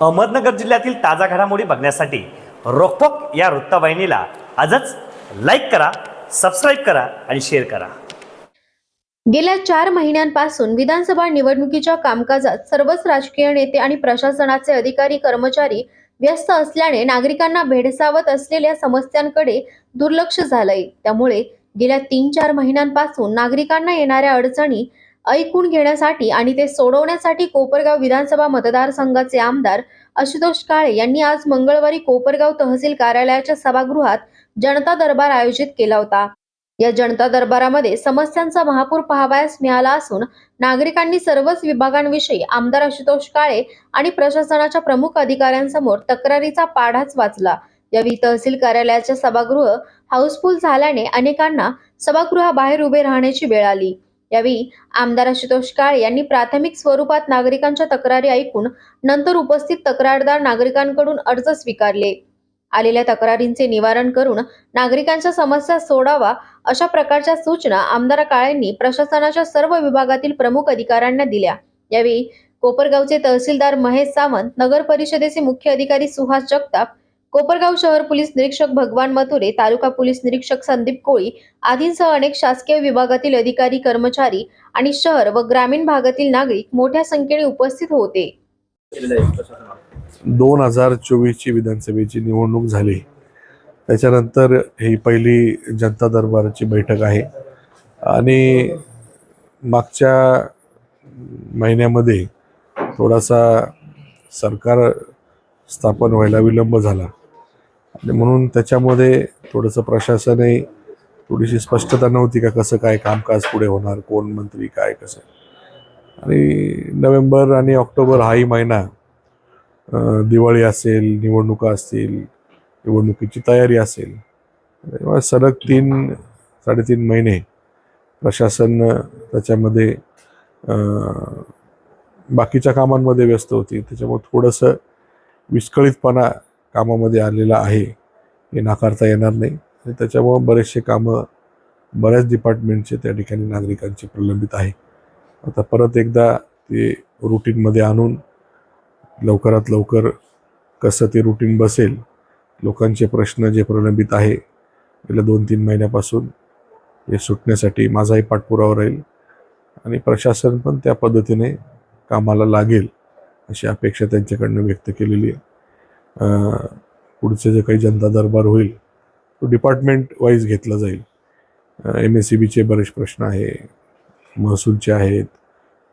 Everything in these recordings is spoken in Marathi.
अहमदनगर जिल्ह्यातील ताजा घडामोडी बघण्यासाठी रोकटोक या वृत्तवाहिनीला आजच लाईक करा सबस्क्राईब करा आणि शेअर करा. गेल्या चार महिन्यांपासून विधानसभा निवडणुकीच्या कामकाजात सर्वच राजकीय नेते आणि प्रशासनाचे अधिकारी कर्मचारी व्यस्त असल्याने नागरिकांना भेडसावत असलेल्या समस्यांकडे दुर्लक्ष झालंय. त्यामुळे गेल्या तीन चार महिन्यांपासून नागरिकांना येणाऱ्या अडचणी ऐकून घेण्यासाठी आणि ते सोडवण्यासाठी कोपरगाव विधानसभा मतदारसंघाचे आमदार आशुतोष काळे यांनी आज मंगळवारी कोपरगाव तहसील कार्यालयाच्या सभागृहात जनता दरबार आयोजित केला होता. या जनता दरबारामध्ये समस्यांचा महापूर पाहावयास मिळाला असून नागरिकांनी सर्वच विभागांविषयी आमदार आशुतोष काळे आणि प्रशासनाच्या प्रमुख अधिकाऱ्यांसमोर तक्रारीचा पाढाच वाचला. यावेळी तहसील कार्यालयाचे सभागृह हाऊसफुल झाल्याने अनेकांना सभागृहाबाहेर उभे राहण्याची वेळ आली. यावेळी आमदार आशुतोष काळे यांनी प्राथमिक स्वरूपात नागरिकांच्या तक्रारी ऐकून नंतर उपस्थित तक्रारदार नागरिकांकडून अर्ज स्वीकारले. आलेल्या तक्रारींचे निवारण करून नागरिकांच्या समस्या सोडावा अशा प्रकारच्या सूचना आमदार काळेंनी प्रशासनाच्या सर्व विभागातील प्रमुख अधिकाऱ्यांना दिल्या. यावेळी कोपरगावचे तहसीलदार महेश सावंत नगर परिषदेचे मुख्य अधिकारी सुहास जगताप कोपरगाव शहर पोलीस निरीक्षक भगवान मथुरे तालुका पोलीस निरीक्षक संदीप कोळी आदींसह अनेक शासकीय विभागातील अधिकारी कर्मचारी आणि शहर व ग्रामीण भागातील नागरिक मोठ्या संख्येने उपस्थित होते. दोन हजार चोवीसची विधानसभेची निवडणूक झाली. त्याच्यानंतर ही पहिली जनता दरबाराची बैठक आहे. आणि मागच्या महिन्यामध्ये थोडासा सरकार स्थापन व्हायला विलंब झाला. आणि म्हणून त्याच्यामध्ये थोडंसं प्रशासनही थोडीशी स्पष्टता नव्हती का कसं काय कामकाज पुढे होणार कोण मंत्री काय कसं. आणि नोव्हेंबर आणि ऑक्टोबर हाही महिना दिवाळी असेल निवडणुका असतील निवडणुकीची तयारी असेल तेव्हा सलग तीन साडेतीन महिने प्रशासन त्याच्यामध्ये बाकीच्या कामांमध्ये व्यस्त होती. त्याच्यामुळे थोडंसं विस्कळीतपणा कामामध्ये आलेला आहे हे नाकारता येणार नाही. आणि त्याच्यामुळं बरेचसे कामं बऱ्याच डिपार्टमेंटचे त्या ठिकाणी नागरिकांचे प्रलंबित आहे. आता परत एकदा ते रुटीनमध्ये आणून लवकरात लवकर कसं ते रुटीन बसेल लोकांचे प्रश्न जे प्रलंबित आहे गेल्या दोन तीन महिन्यापासून हे सुटण्यासाठी माझाही पाठपुरावा राहील. आणि प्रशासन पण त्या पद्धतीने कामाला लागेल अशी अपेक्षा त्यांच्याकडनं व्यक्त केलेली आहे. पुढचे जे काही जनता दरबार होईल तो डिपार्टमेंट वाईज घेतला जाईल. एम एस सी बीचे बरेच प्रश्न आहे महसूलचे आहेत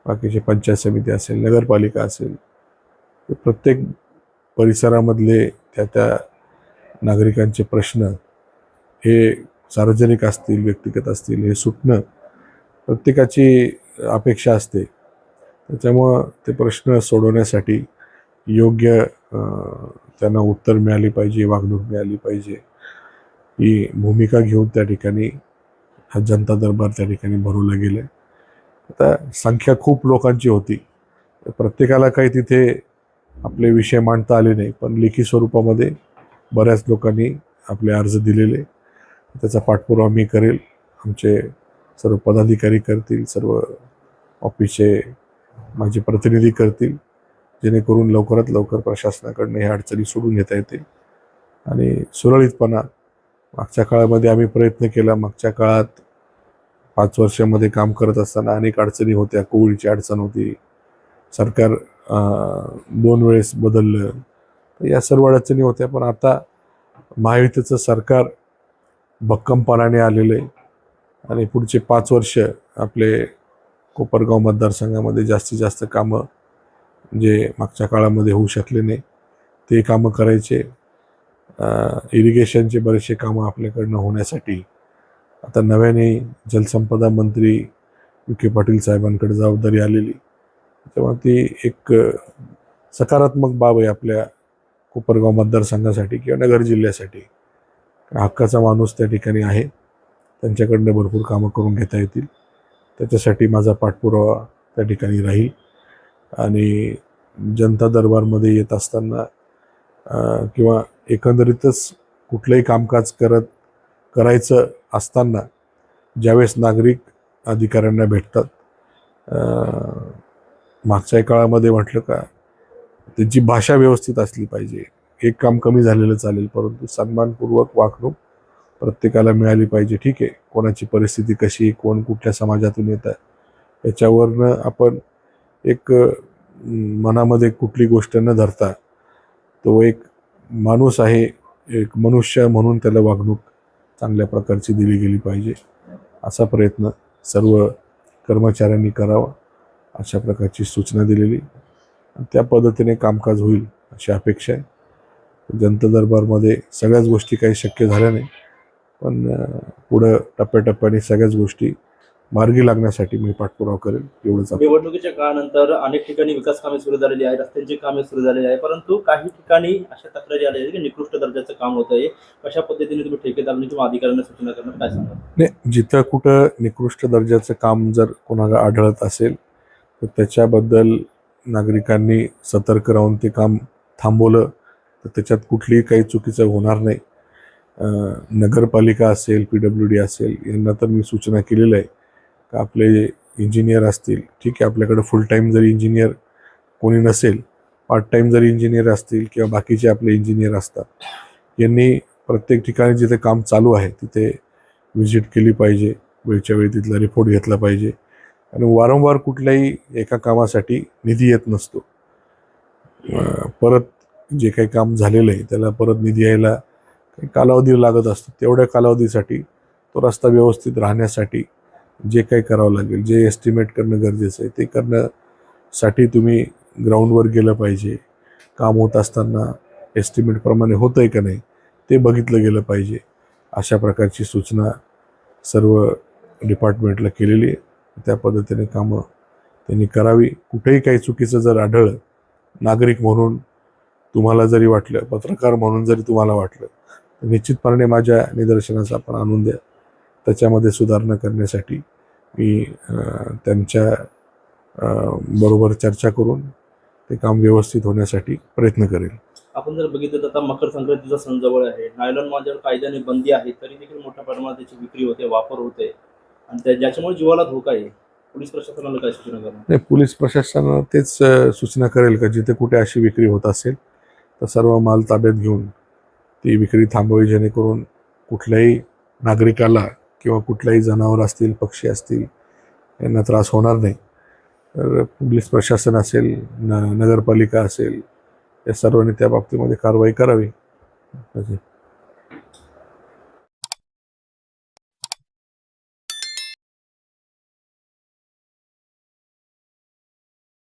बाकीचे पंचायत समिती असेल नगरपालिका असेल ते प्रत्येक परिसरामधले त्या त्या नागरिकांचे प्रश्न हे सार्वजनिक असतील व्यक्तिगत असतील हे सुटणं प्रत्येकाची अपेक्षा असते. त्याच्यामुळं ते प्रश्न सोडवण्यासाठी योग्य त्यांना उत्तर मिळाली पाहिजे वागणूक मिळाली पाहिजे. ही भूमिका घेऊन त्या ठिकाणी हा जनता दरबार त्या ठिकाणी भरवला गेला आता संख्या खूप लोकांची होती. प्रत्येकाला काही तिथे आपले विषय मांडता आले नाही पण लेखी स्वरूपामध्ये बऱ्याच लोकांनी आपले अर्ज दिलेले. त्याचा पाठपुरावा मी करेल. आमचे सर्व पदाधिकारी करतील सर्व ऑफिसचे माझे प्रतिनिधी करतील. जेणेकरून लवकरात लवकर प्रशासनाकडनं ह्या अडचणी सोडून घेता येतील. आणि सुरळीतपणा मागच्या काळामध्ये आम्ही प्रयत्न केला मागच्या काळात पाच वर्षामध्ये काम करत असताना अनेक अडचणी होत्या कोविडची अडचण होती सरकार दोन वेळेस बदललं. तर या सर्व अडचणी होत्या पण आता महायुतीचं सरकार भक्कमपणाने आलेलं आहे. आणि पुढचे पाच वर्ष आपले कोपरगाव मतदारसंघामध्ये जास्तीत जास्त कामं जे मागच्या काळामध्ये होऊ शकले नाही ते कामं करायचे. इरिगेशनचे बरेचसे कामं आपल्याकडनं होण्यासाठी. आता नव्याने जलसंपदा मंत्री विखे पाटील साहेबांकडे जबाबदारी आलेली. तेव्हा ती एक सकारात्मक बाब आहे आपल्या कोपरगाव मतदारसंघासाठी किंवा नगर जिल्ह्यासाठी. हक्काचा माणूस त्या ठिकाणी आहे. त्यांच्याकडनं भरपूर कामं करून घेता येतील. त्याच्यासाठी माझा पाठपुरावा त्या ठिकाणी राहील. आणि जनता दरबारमध्ये येत असताना किंवा एकंदरीतच कुठलंही कामकाज करत करायचं असताना ज्यावेळेस नागरिक अधिकाऱ्यांना भेटतात मागच्या काळामध्ये म्हटलं का त्यांची भाषा व्यवस्थित असली पाहिजे. एक काम कमी झालेलं चालेल परंतु सन्मानपूर्वक वागणूक प्रत्येकाला मिळाली पाहिजे. ठीक आहे कोणाची परिस्थिती कशी कोण कुठल्या समाजातून येत आहे याच्यावरनं आपण एक मनामध्ये कुठली गोष्ट न धरता तो एक माणूस आहे एक मनुष्य म्हणून त्याला वागणूक चांगल्या प्रकारची दिली गेली पाहिजे. असा प्रयत्न सर्व कर्मचाऱ्यांनी करावा अशा प्रकारची सूचना दिलेली. त्या पद्धतीने कामकाज होईल अशी अपेक्षा आहे. जनता दरबारमध्ये सगळ्याच गोष्टी काही शक्य झाल्या नाही. पण पुढं टप्प्याटप्प्याने सगळ्याच गोष्टी मार्गी लागण्यासाठी मी पाठपुरावा करेल एवढंच निवडणुकीच्या काळानंतर अनेक ठिकाणी विकास कामे सुरू झालेली आहे रस्त्यांची कामे सुरू झालेली आहे परंतु काही ठिकाणी अशा तक्रारी आल्या आहेत की निकृष्ट दर्जाचं काम होत आहे. कशा पद्धतीने तुम्ही ठेकेदारांनी किंवा अधिकाऱ्यांना सूचना करणार काय सांगा नाही जिथं कुठं निकृष्ट दर्जाचं काम जर कोणाला आढळत असेल तर त्याच्याबद्दल नागरिकांनी सतर्क राहून ते काम थांबवलं तर त्याच्यात कुठलीही काही चुकीचं होणार नाही. नगरपालिका असेल पी डब्ल्यू डी असेल यांना तर मी सूचना केलेल्या आहे का आपले इंजिनियर असतील ठीक आहे आपल्याकडे फुल टाईम जरी इंजिनियर कोणी नसेल पार्ट टाईम जरी इंजिनियर असतील किंवा बाकीचे आपले इंजिनियर असतात यांनी प्रत्येक ठिकाणी जिथे काम चालू आहे तिथे व्हिजिट केली पाहिजे वेळच्या वेळी तिथला रिपोर्ट घेतला पाहिजे. आणि वारंवार कुठल्याही एका कामासाठी निधी येत नसतो. परत जे काही काम झालेलं आहे त्याला परत निधी यायला काही कालावधी लागत असतो. तेवढ्या कालावधीसाठी तो रस्ता व्यवस्थित राहण्यासाठी जे काही करावं लागेल जे एस्टिमेट करणं गरजेचं आहे ते करण्यासाठी तुम्ही ग्राउंडवर गेलं पाहिजे. काम होत असताना एस्टिमेटप्रमाणे होतं आहे का नाही ते बघितलं गेलं पाहिजे. अशा प्रकारची सूचना सर्व डिपार्टमेंटला केलेली आहे. त्या पद्धतीने कामं त्यांनी करावी. कुठेही काही चुकीचं जर आढळलं नागरिक म्हणून तुम्हाला जरी वाटलं पत्रकार म्हणून जरी तुम्हाला वाटलं तर निश्चितपणे माझ्या निदर्शनास आपण आणून द्या. त्याच्यामध्ये सुधारणा करण्यासाठी मी त्यांच्या बरोबर चर्चा करून ते काम व्यवस्थित होण्यासाठी प्रयत्न करेल. आपण जर बघितलं तर आता मकर संक्रांतीचा सण जवळ आहे. नायलॉन माझ्यावर कायद्याने बंदी आहे तरी देखील मोठ्या प्रमाणात त्याची विक्री होते वापर होते. आणि त्या ज्याच्यामुळे जीवाला धोका आहे पोलीस प्रशासनाला काय सूचना करणार? नाही पोलीस प्रशासन तेच सूचना करेल का? जिथे कुठे अशी विक्री होत असेल तर सर्व माल ताब्यात घेऊन ती विक्री थांबवावी जेणेकरून कुठल्याही नागरिकाला किंवा कुठलाही जनावर असतील पक्षी असतील यांना त्रास होणार नाही. तर पोलीस प्रशासन असेल न नगरपालिका असेल या सर्वांनी त्या बाबतीमध्ये कारवाई करावी.